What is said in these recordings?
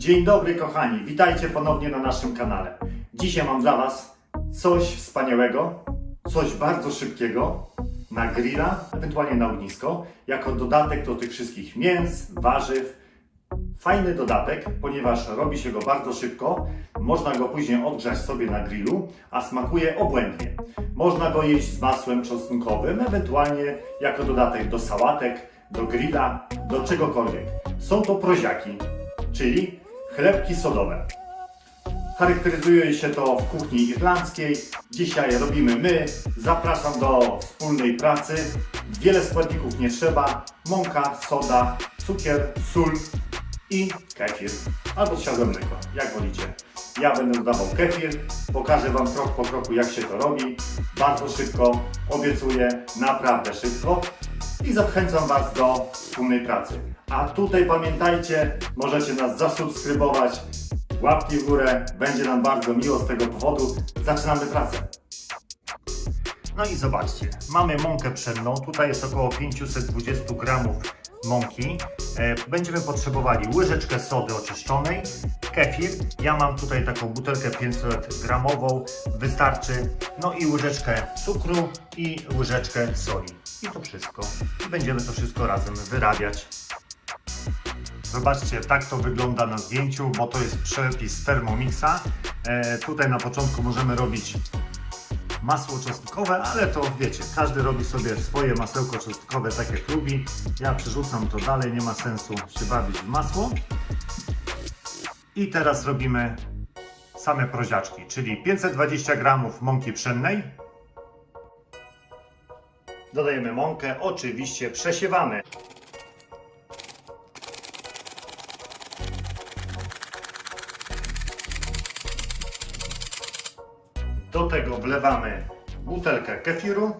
Dzień dobry kochani, witajcie ponownie na naszym kanale. Dzisiaj mam dla Was coś wspaniałego, coś bardzo szybkiego na grilla, ewentualnie na ognisko, jako dodatek do tych wszystkich mięs, warzyw. Fajny dodatek, ponieważ robi się go bardzo szybko, można go później odgrzać sobie na grillu, a smakuje obłędnie. Można go jeść z masłem czosnkowym, ewentualnie jako dodatek do sałatek, do grilla, do czegokolwiek. Są to proziaki, czyli chlebki sodowe. Charakteryzuje się to w kuchni irlandzkiej. Dzisiaj robimy my. Zapraszam do wspólnej pracy. Wiele składników nie trzeba. Mąka, soda, cukier, sól i kefir. Albo zsiadłe mleko, jak wolicie. Ja będę dodawał kefir. Pokażę Wam krok po kroku jak się to robi. Bardzo szybko, obiecuję, naprawdę szybko. I zachęcam Was do wspólnej pracy. A tutaj pamiętajcie, możecie nas zasubskrybować, łapki w górę, będzie nam bardzo miło z tego powodu. Zaczynamy pracę. No i zobaczcie, mamy mąkę pszenną, tutaj jest około 520 gramów mąki. E, Będziemy potrzebowali łyżeczkę sody oczyszczonej, kefir, ja mam tutaj taką butelkę 500 gramową, wystarczy, no i łyżeczkę cukru i łyżeczkę soli. I to wszystko. I będziemy to wszystko razem wyrabiać. Zobaczcie, tak to wygląda na zdjęciu, bo to jest przepis Thermomixa. E, tutaj na początku możemy robić masło czosnkowe, ale to wiecie, każdy robi sobie swoje masełko czosnkowe tak jak lubi. Ja przerzucam to dalej, nie ma sensu się bawić w masło. I teraz robimy same proziaczki, czyli 520 gramów mąki pszennej. Dodajemy mąkę, oczywiście przesiewamy. Do tego wlewamy butelkę kefiru.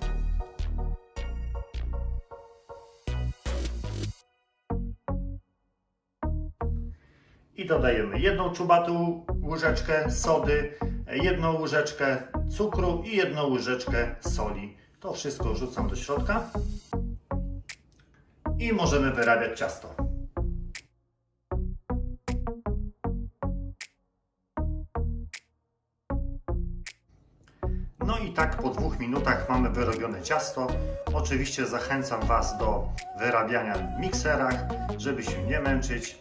I dodajemy jedną czubatą łyżeczkę sody, jedną łyżeczkę cukru i jedną łyżeczkę soli. To wszystko wrzucam do środka i możemy wyrabiać ciasto. I tak po dwóch minutach mamy wyrobione ciasto. Oczywiście zachęcam Was do wyrabiania w mikserach, żeby się nie męczyć.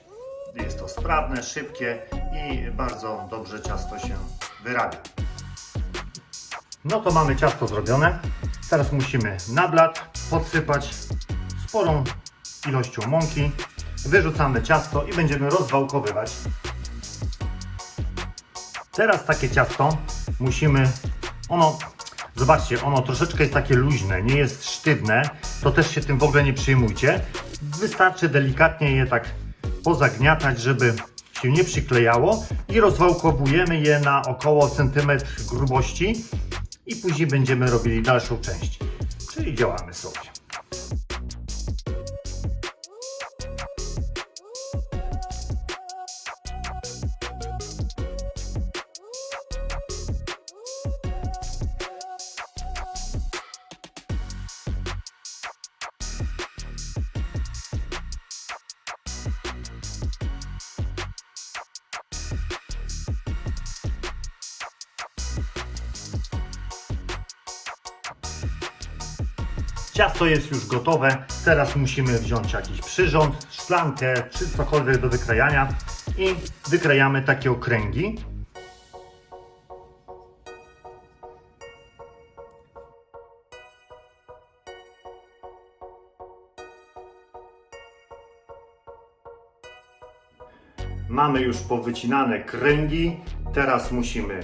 Jest to sprawne, szybkie i bardzo dobrze ciasto się wyrabia. No to mamy ciasto zrobione. Teraz musimy na blat podsypać sporą ilością mąki. Wyrzucamy ciasto i będziemy rozwałkowywać. Teraz takie ciasto musimy, ono, zobaczcie, ono troszeczkę jest takie luźne, nie jest sztywne, to też się tym w ogóle nie przyjmujcie. Wystarczy delikatnie je tak pozagniatać, żeby się nie przyklejało i rozwałkowujemy je na około centymetr grubości i później będziemy robili dalszą część. Czyli działamy sobie. Ciasto jest już gotowe. Teraz musimy wziąć jakiś przyrząd, szklankę czy cokolwiek do wykrajania i wykrajamy takie okręgi. Mamy już powycinane kręgi. Teraz musimy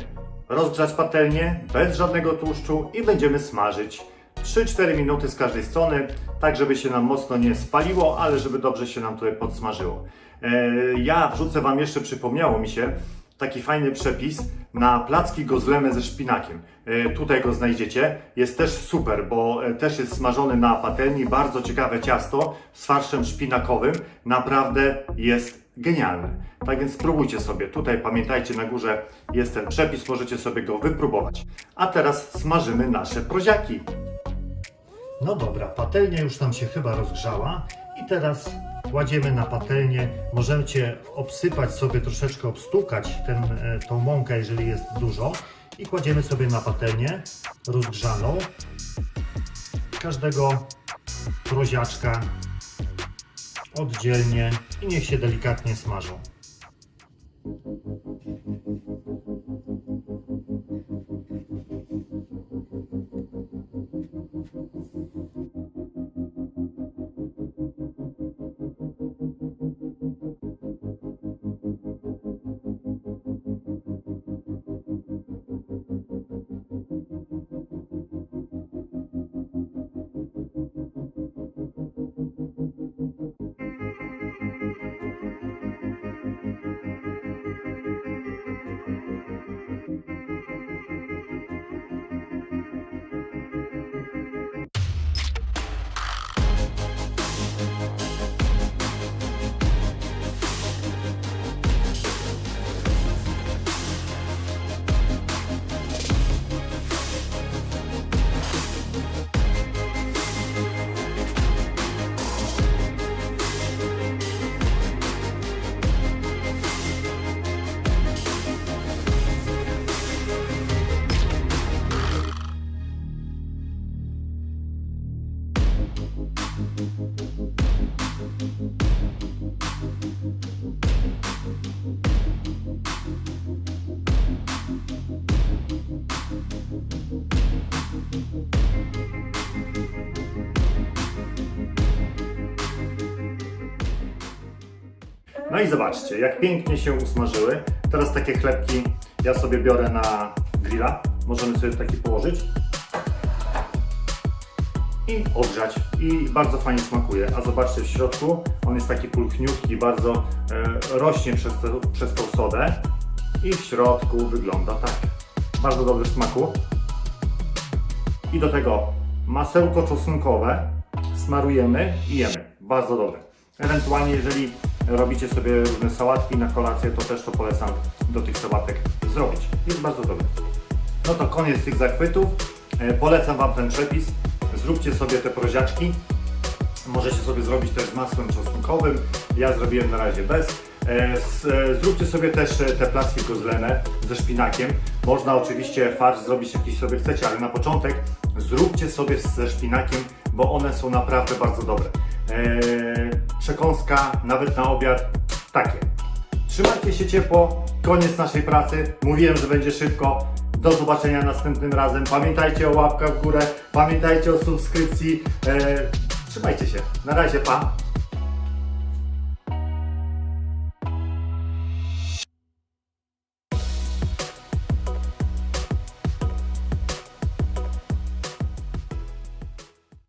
rozgrzać patelnię bez żadnego tłuszczu i będziemy smażyć 3-4 minuty z każdej strony, tak żeby się nam mocno nie spaliło, ale żeby dobrze się nam tutaj podsmażyło. E, Ja wrzucę Wam jeszcze, przypomniało mi się, taki fajny przepis na placki gozleme ze szpinakiem. E, Tutaj go znajdziecie. Jest też super, bo e, też jest smażony na patelni. Bardzo ciekawe ciasto z farszem szpinakowym. Naprawdę jest genialne. Tak więc spróbujcie sobie. Tutaj pamiętajcie, na górze jest ten przepis, możecie sobie go wypróbować. A teraz smażymy nasze proziaki. No dobra, patelnia już nam się chyba rozgrzała i teraz kładziemy na patelnię. Możecie obsypać sobie, troszeczkę obstukać ten, e, tą mąkę, jeżeli jest dużo. I kładziemy sobie na patelnię rozgrzaną każdego proziaczka oddzielnie i niech się delikatnie smażą. No i zobaczcie, jak pięknie się usmażyły. Teraz takie chlebki ja sobie biorę na grilla. Możemy sobie taki położyć. I ogrzać. I bardzo fajnie smakuje. A zobaczcie w środku, on jest taki pulchniutki, bardzo e, rośnie przez, te, przez tą sodę. I w środku wygląda tak. Bardzo dobry smaku. I do tego masełko czosnkowe smarujemy i jemy. Bardzo dobre. Ewentualnie jeżeli robicie sobie różne sałatki na kolację, to też to polecam do tych sałatek zrobić. Jest bardzo dobre. No to koniec tych zachwytów. E, Polecam Wam ten przepis. Zróbcie sobie te proziaczki. Możecie sobie zrobić też z masłem czosnkowym. Ja zrobiłem na razie bez. E, e, Zróbcie sobie też e, te placki kozlene ze szpinakiem. Można oczywiście farsz zrobić jaki sobie chcecie, ale na początek zróbcie sobie ze szpinakiem, bo one są naprawdę bardzo dobre. Przekąska, nawet na obiad, takie. Trzymajcie się ciepło. Koniec naszej pracy. Mówiłem, że będzie szybko. Do zobaczenia następnym razem. Pamiętajcie o łapkach w górę. Pamiętajcie o subskrypcji. E, trzymajcie się. Na razie, pa.